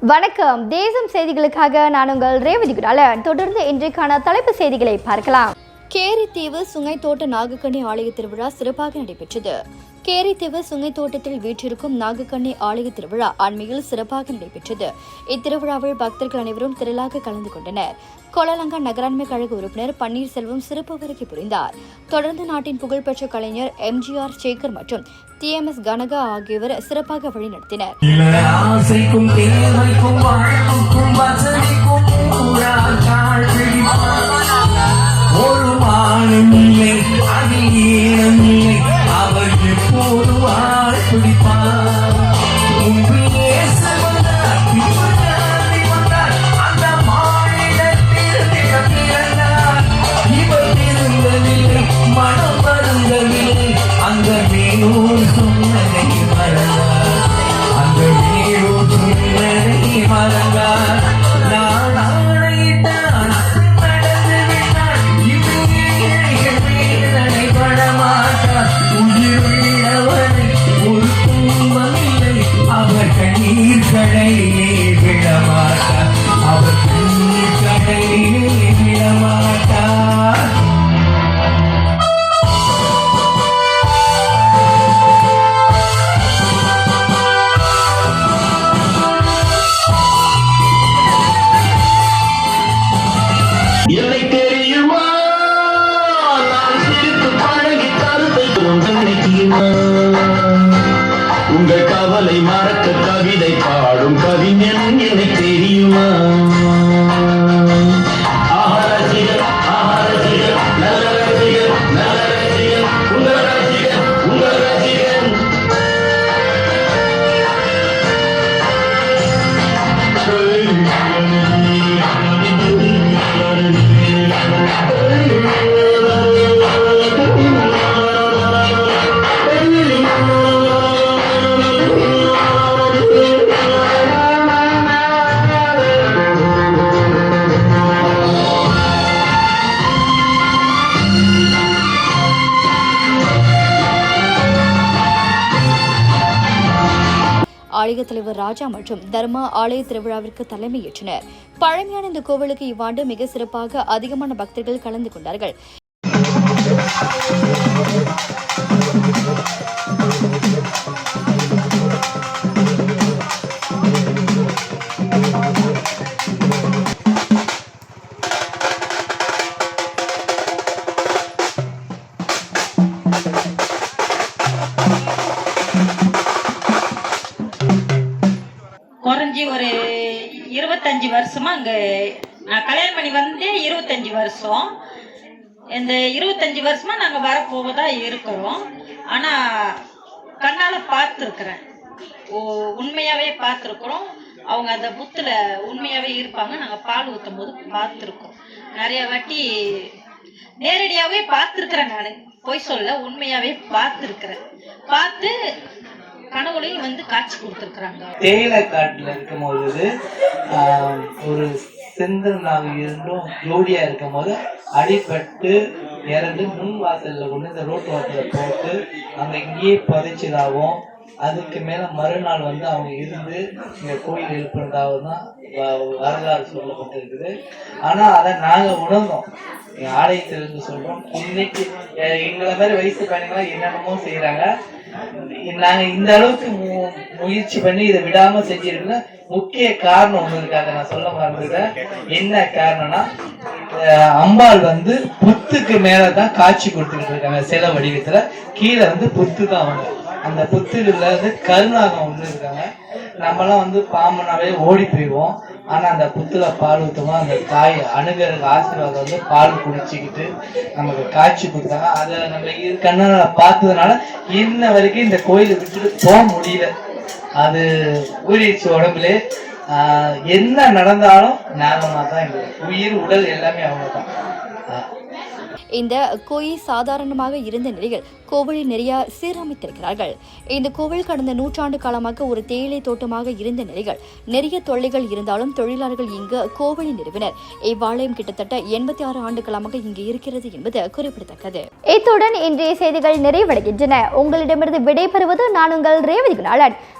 வணக்கம். தேசம் செய்திகளுக்காக நான் உங்கள் ரேவதி குடாலன். தொடர்ந்து இன்றைக்கான தலைப்பு செய்திகளை பார்க்கலாம். கேரித்தீவு சுங்கைத்தோட்ட நாகக்கண்ணி ஆலய திருவிழா சிறப்பாக நடைபெற்றது. கேரித்தீவு சுங்கைத்தோட்டத்தில் வீற்றிருக்கும் நாகக்கண்ணி ஆலய திருவிழா அண்மையில் சிறப்பாக நடைபெற்றது. இத்திருவிழாவில் பக்தர்கள் அனைவரும் திரளாக கலந்து கொண்டனர். கோலலங்கா நகராண்மை கழக உறுப்பினர் பன்னீர்செல்வம் சிறப்பு வருகை புரிந்தார். தொடர்ந்து நாட்டின் புகழ்பெற்ற கலைஞர் எம்ஜிஆர் சேகர் மற்றும் டிஎம்எஸ் கனகா ஆகியோர் சிறப்பாக வழிநடத்தினர். மானம் அதில் ஈனம் இல்லை எப்போது வாழ் பிடிப்பார் அந்த மனம் வருந்தவில்லை, அந்த சொன்னதை மறந்தார் அந்த நீரும் சொன்னதை மறந்தார் உங்கள் மறக்க கவிதை பாடும் கவிஞன் என்னை தெரியுமா? ஆலய தலைவர் ராஜா மற்றும் தர்மா ஆலய திருவிழாவிற்கு தலைமையேற்றனர். பழமையான இந்த கோவிலுக்கு இவ்வாண்டு மிக சிறப்பாக அதிகமான பக்தர்கள் கலந்து கொண்டார்கள். இருபத்தஞ்சி வருஷமா அங்க நான் கல்யாணம் பண்ணி வந்தே இருபத்தஞ்சி வருஷம். இந்த இருபத்தஞ்சி வருஷமா நாங்க வரப்போவதா இருக்கிறோம். ஆனா கண்ணால பார்த்துருக்குறேன். ஓ உண்மையாவே பார்த்துருக்குறோம். அவங்க அந்த புத்துல உண்மையாவே இருப்பாங்க. நாங்க பால் ஊத்தும் போது பார்த்துருக்கோம். நிறைய வாட்டி நேரடியாவே பார்த்துருக்குறேன் நான். பொய் சொல்ல உண்மையாவே பார்த்துருக்குறேன். பார்த்து கனவுலையும் வந்து காட்சி கொடுத்துருக்குறாங்க. தேயிலை காட்டில் இருக்கும் பொழுது ஆஹ், ஒரு செந்தனாக இருந்தும் ஜோடியாக இருக்கும் போது அடிபட்டு இறந்து முன் வாசலில் கொண்டு இந்த ரோட்டு வாசலில் போட்டு அங்க இங்கேயே புதைச்சதாகவும் அதுக்கு மேலே மறுநாள் வந்து அவங்க இருந்து இங்கே கோயில் எழுப்பினதாகவும் தான் வரலாறு சொல்லப்பட்டிருக்குது. ஆனால் அதை நாங்கள் உணர்ந்தோம். ஆலயத்திலிருந்து சொல்கிறோம் இன்னைக்கு எங்களை மாதிரி வயசு பையனுங்களாம் என்னென்னமோ செய்கிறாங்க நாங்க இந்த அளவுக்கு மு- முயற்சி பண்ணி இதை விடாம செஞ்சிருக்கோம்னா முக்கிய காரணம் ஒண்ணு இருக்காங்க. நான் சொல்ல மறந்துட்டேன். என்ன காரணம்னா அஹ் அம்பாள் வந்து புத்துக்கு மேலதான் காட்சி கொடுத்துட்டு இருக்காங்க. சில வடிவத்துல. கீழே வந்து புத்து தான் அவங்க. அந்த புத்துல வந்து கருணாகம் ஒண்ணு இருக்காங்க. நம்மலாம் வந்து பாம்புனாவே ஓடி போயிடுவோம். ஆனால் அந்த புத்துல பால் ஊத்துமா அந்த தாய் அணுகருக்கு ஆசீர்வாதம் வந்து பால் குடிச்சிக்கிட்டு நமக்கு காய்ச்சி கொடுத்தாங்க. அதை நம்ம கண்ணால் பார்த்ததுனால இன்ன வரைக்கும் இந்த கோயிலை விட்டுட்டு போக முடியல. அது ஊறிடுச்சு உடம்புலே. என்ன நடந்தாலும் ஞாபகமாக தான் எங்களுக்கு உயிர் உடல் எல்லாமே அவங்க தான் இந்த கோயில் சாதாரணமாக இருந்த நிலையில் கோவிலை நிறைய சீரமைத்திருக்கிறார்கள். இந்த கோவில் கடந்த நூற்றாண்டு காலமாக ஒரு தேயிலை தோட்டமாக இருந்த நிலையில் நிறைய தொல்லைகள் இருந்தாலும் தொழிலாளர்கள் இங்கு கோவிலை நிறுவினர். இவ்வாலயம் கிட்டத்தட்ட எண்பத்தி ஆறு ஆண்டு காலமாக இங்கு இருக்கிறது என்பது குறிப்பிடத்தக்கது. இத்துடன் இன்றைய செய்திகள் நிறைவடைகின்றன. உங்களிடமிருந்து விடைபெறுவது நான் உங்கள் ரேவதி குணாளன்